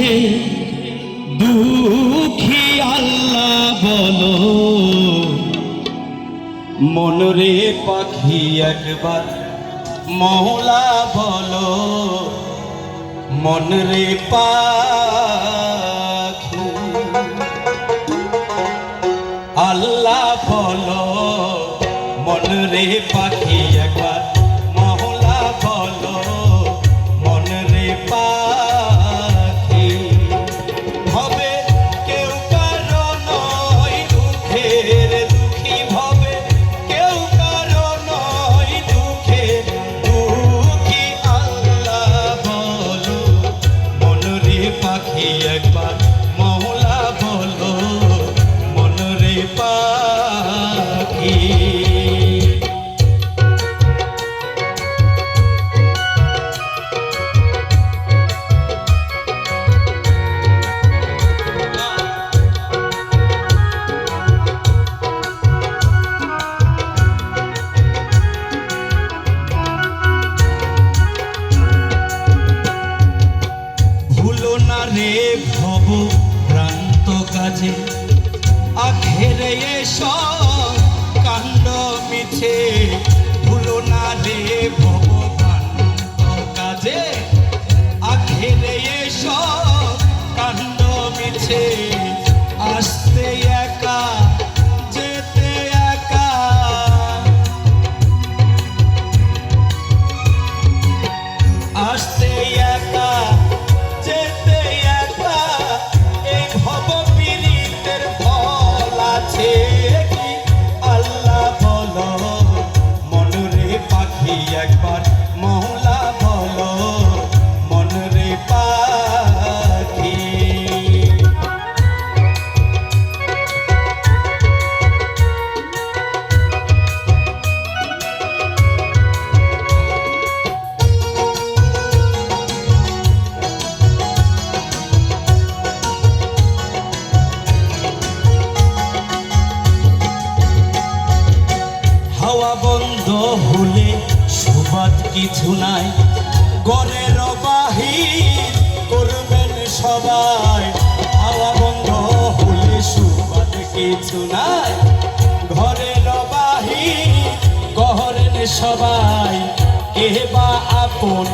সুখে দুঃখী আল্লাহ বলো। মনরে পাখি একবার মহলা বলো। মনরে পাখি ভুলো ভব ভ্রান্ত কাজে। আখেরে এসব কাণ্ড মিছে, ভুলো না রে ভব ভ্রান্ত কাজে। এসব কাণ্ড মিছে, আসতে একা একা। আসতে কিছু নাই। গড়ের বাহির করবেন সবাই। হাওয়া বন্ধ হলে সুবাদ কিছু নাই। ঘরের বাহির গহরেন সবাই। কে বা আপন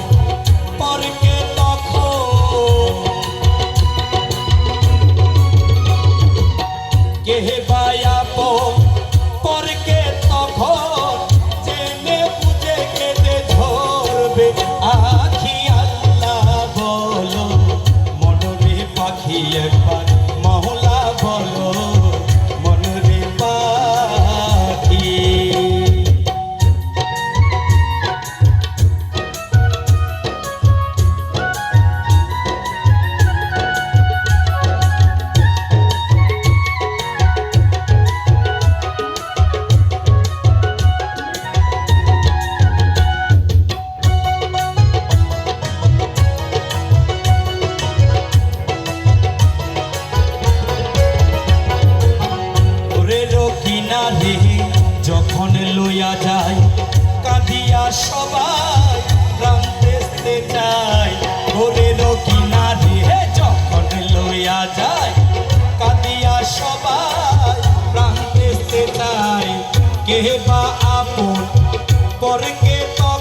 পরকে তখন। কে লইয়া যায় কাঁদিয়া সবাই প্রাণ দেখতে চায় ওরে কিনারে যখন লইয়া যায় কাঁদিয়া সবাই প্রান্তে চায় কে বা আপন, পরকে তখন